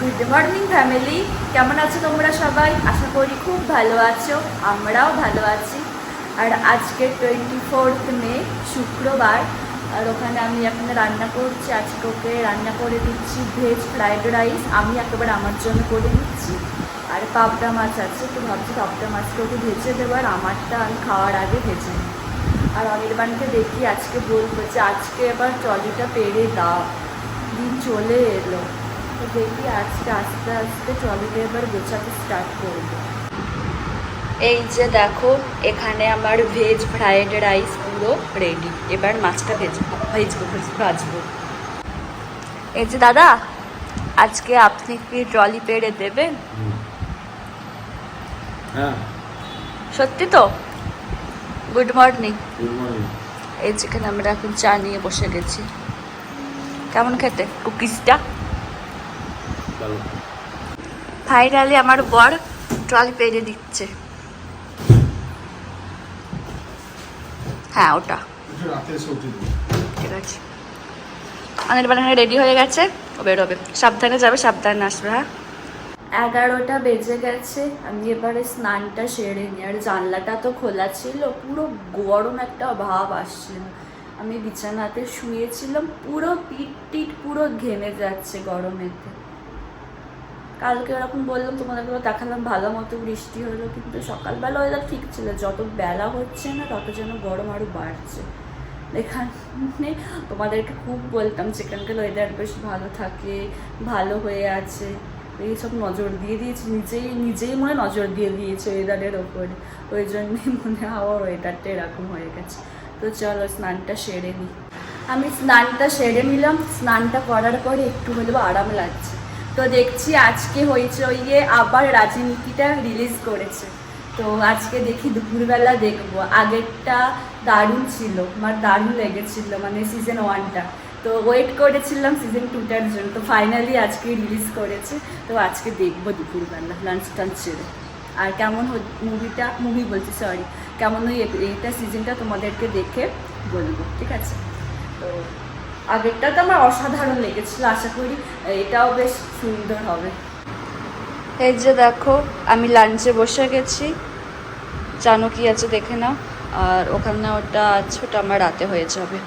Good morning family কেমন আছো তোমরা সবাই? আশা করি খুব ভালো আছো। আমরাও ভালো আছি। আর আজকে টোয়েন্টি ফোর্থ মে, শুক্রবার। আর ওখানে আমি এখন রান্না করছি। আজকে ওকে রান্না করে দিচ্ছি ভেজ ফ্রাইড রাইস আমি একেবারে আমার জন্য করে দিচ্ছি আর পাবদা মাছ আছে, তো ভাবছি পাবদা মাছটা ওকে ভেজে দেবো। আর আমারটা আমি খাওয়ার আগে ভেজে নেব। আর অনির্বাণকে দেখি আজকে বলব যে, আজকে এবার ট্রলিটা পেরে দাও। দিন চলে এলো। তো দেখি আজকে আস্তে আস্তে ট্রলিটা এবার গোছাতে স্টার্ট করব। এই যে দেখো এখানে আমার ভেজ ফ্রাইড রাইস পুরো রেডি এবার মাছটা ভেজবো ভেজবো ভাজবো এই যে দাদা আজকে আপনি কি ট্রলি পেড়ে দেবেন? হ্যাঁ। সত্যি তো? গুড মর্নিং গুড মর্নিং এই যেখানে আমরা এখন চা নিয়ে বসে গেছি। কেমন খেতে? কুকিজটা ভালো ফাইনালি আমার বর ট্রলি পেরে দিচ্ছে। হ্যাঁ ওটা। ঠিক আছে। বানানো রেডি হয়ে গেছে। ও বেরোবে। সাবধানে যাবে সাবধানে আসবে হ্যাঁ? এগারোটা বেজে গেছে। আমি এবারে স্নানটা সেরে নিই। আর জানলাটা তো খোলা ছিল। পুরো গরম একটা ভাব আসছিল। আমি বিছানাতে শুয়েছিলাম। পুরো পিট টিট পুরো ঘেমে যাচ্ছে গরমেতে কালকে ওরকম বললাম, তোমাদেরকে দেখালাম, ভালো মতো বৃষ্টি হলো, কিন্তু সকালবেলা ওয়েদার ঠিক ছিল। যত বেলা হচ্ছে না, তত যেন গরম আরও বাড়ছে। এখানে তোমাদেরকে খুব বলতাম সেখানকার ওয়েদার বেশ ভালো থাকে, ভালো হয়ে আছে। এইসব নজর দিয়ে দিয়েছে, নিজেই নিজেই মনে নজর দিয়ে দিয়েছে ওয়েদারের ওপরে। ওই জন্যই মনে আমার ওয়েদারটা এরকম হয়ে গেছে। তো চলো, স্নানটা সেরে নিই আমি স্নানটা সেরে নিলাম। স্নানটা করার পরে একটু হলেও আরাম লাগছে। তো দেখছি আজকে হয়েছে ওই ইয়ে আবার রাজনীতিটা রিলিজ করেছে। তো আজকে দেখি দুপুরবেলা দেখব। আগেরটা দারুণ ছিল, আমার দারুণ লেগেছিল মানে সিজন ওয়ানটা তো ওয়েট করেছিলাম সিজন টুটার জন্য, তো ফাইনালি আজকে রিলিজ করেছে। তো আজকে দেখব দুপুরবেলা লাঞ্চ টাঞ্চ ছেড়ে আর কেমন মুভিটা মুভি বলছি সরি কেমন ওই এইটা সিজনটা তোমাদেরকে দেখে বলব, ঠিক আছে? তো আগেরটা তো আমার অসাধারণ লেগেছিল, আশা করি এটাও বেশ সুন্দর হবে। এই যে দেখো, আমি লাঞ্চে বসে গেছি। জানো কি আছে, দেখে নাও। আর ওখানে ওটা আছে, ওটা আমার রাতে হয়ে যাবে।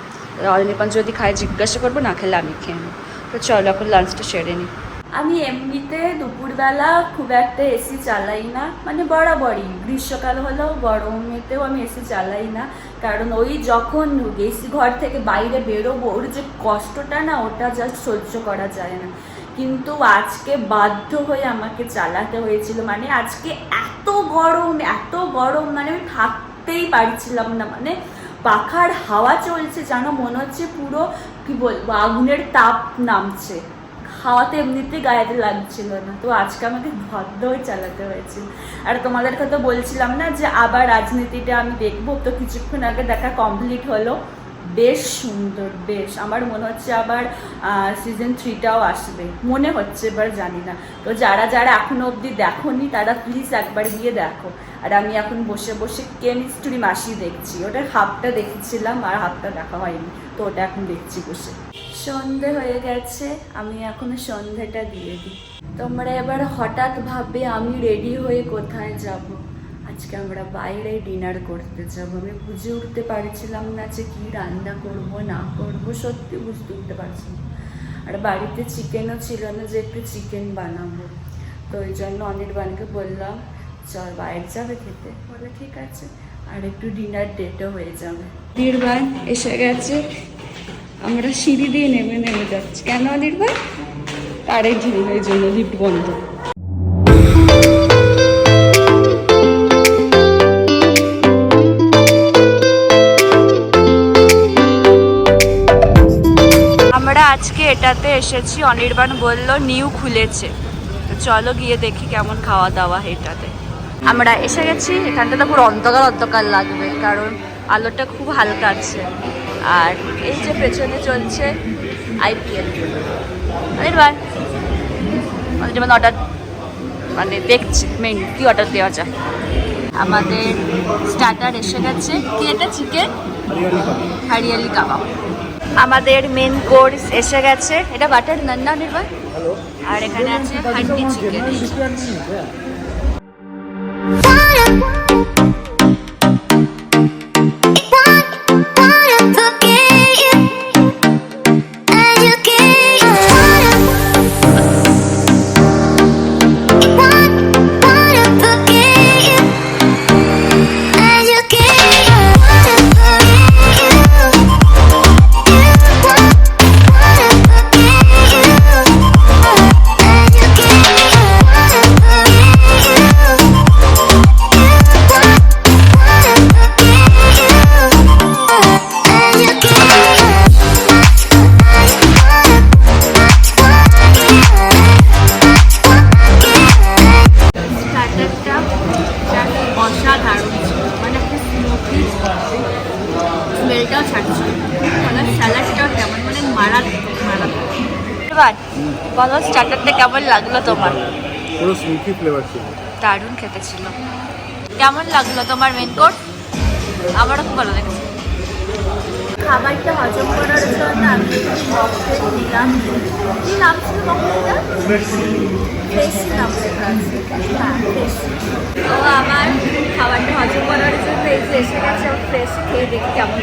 অনির্বাণ যদি খায়, জিজ্ঞাসা করব, না খেলে আমি খেয়ে নেব। তো চলো, এখন লাঞ্চটা সেরে নিই আমি এমনিতে দুপুরবেলা খুব একটা এসি চালাই না। মানে বরাবরই। গ্রীষ্মকাল হলেও গরমেতেও আমি এসি চালাই না। কারণ ওই যখন এসি ঘর থেকে বাইরে বেরোবো, ওর যে কষ্টটা না, ওটা জাস্ট সহ্য করা যায় না। কিন্তু আজকে বাধ্য হয়ে আমাকে চালাতে হয়েছিল। মানে আজকে এত গরম এত গরম মানে আমি থাকতেই পারছিলাম না। মানে পাখার হাওয়া চলছে, যেন মনে হচ্ছে পুরো, কি বলব, আগুনের তাপ নামছে। হাওয়াতে এমনিতেই গায়েতে লাগছিল না। তো আজকে আমাকে ভদ্রই চালাতে হয়েছিল। আর তোমাদেরকে তো বলছিলাম না যে আবার রাজনীতিটা আমি দেখব। তো কিছুক্ষণ আগে দেখা কমপ্লিট হলো। বেশ সুন্দর, বেশ। আমার মনে হচ্ছে আবার সিজন থ্রিটাও আসবে। মনে হচ্ছে, এবার জানি না। তো যারা যারা এখনও অবধি দেখোনি, তারা প্লিজ একবার গিয়ে দেখো। আর আমি এখন বসে বসে কেমিস্ট্রি মাসি দেখছি। ওটার হাফটা দেখেছিলাম, আর হাফটা দেখা হয়নি। তো ওটা এখন দেখছি বসে। সন্ধে হয়ে গেছে, আমি এখন সন্ধেটা দিয়ে দিই। তোমরা এবার হঠাৎ ভাবে আমি রেডি হয়ে কোথায় যাব? আজকে আমরা বাইরে ডিনার করতে যাব। আমি বুঝে উঠতে পারছিলাম না যে কি রান্না করব, না করব, সত্যি বুঝতে উঠতে পারছি না। আর বাড়িতে চিকেনও ছিল না যে একটু চিকেন বানাবো। তো ওই জন্য অনির্বাণকে বললাম, চল বাইরে যাবে খেতে। বলে, ঠিক আছে। আর একটু ডিনার ডেটও হয়ে যাবে। নির্বাণ এসে গেছে। আমরা সিঁড়ি দিয়ে নেমে নেমে যাচ্ছি। কেন অনির্বাণ? কারেন্ট এই জন্য লিফট বন্ধ। আমরা আজকে এটাতে এসেছি, অনির্বাণ বলল নিউ খুলেছে। তো চলো গিয়ে দেখি কেমন খাওয়া দাওয়া এটাতে। আমরা এসে গেছি, এখানটাতে পুরো অন্ধকার অন্ধকার লাগবে, কারণ আলোটা খুব হালকা আছে। আর এই যে পেছনে চলছে আইপিএল অনির্বাণ অনির্বাণ অর্ডার মানে দেখছি মেনু কি অর্ডার দেওয়া যায়। আমাদের স্টার্টার এসে গেছে। কি এটা চিকেন হারিয়ালি কাবাব। আমাদের মেন কোর্স এসে গেছে। এটা বাটার নান না নির্বাণ আর এখানে আছে হান্ডি চিকেন বলো স্টার্টারটা কেমন লাগল তোমার? পুরো স্মোকি ফ্লেভার ছিল। দারুণ খেতে ছিল। কেমন লাগল তোমার মেন কোর্স আমারও খুব ভালো লেগেছে। খাবারটা হজম করার জন্য আমি মকটেল নিলাম কি নাম ছিল মকটেলটা ফ্রেশি নাম লেখা আছে। হ্যাঁ ও আমার খাবারটা হজম করার জন্য এই যে এসে গেছে ফ্রেশ খেয়ে দেখি কেমন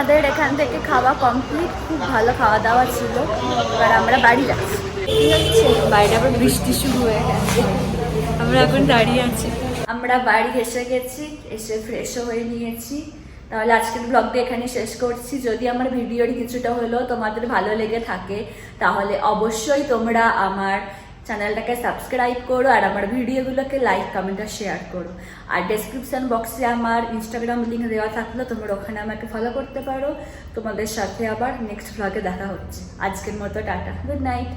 আমাদের এখান থেকে খাওয়া কমপ্লিট খুব ভালো খাওয়া দাওয়া ছিল। এবার আমরা বাড়ি যাচ্ছি। বাইরে আবার বৃষ্টি শুরু হয়ে গেছে। আমরা এখন দাঁড়িয়ে আছি। আমরা বাড়ি এসে গেছি এসে ফ্রেশও হয়ে নিয়েছি। তাহলে আজকের ব্লগটা এখানে শেষ করছি। যদি আমার ভিডিওর কিছুটা হলেও তোমাদের ভালো লেগে থাকে তাহলে অবশ্যই তোমরা আমার চ্যানেলটাকে সাবস্ক্রাইব করো আর আমার ভিডিওগুলোকে লাইক কমেন্ট আর শেয়ার করো আর ডেসক্রিপশন বক্সে আমার ইনস্টাগ্রাম লিঙ্ক দেওয়া থাকলে তোমরা ওখানে আমাকে ফলো করতে পারো তোমাদের সাথে আবার নেক্সট ভ্লগে দেখা হচ্ছে আজকের মতো টাটা গুড নাইট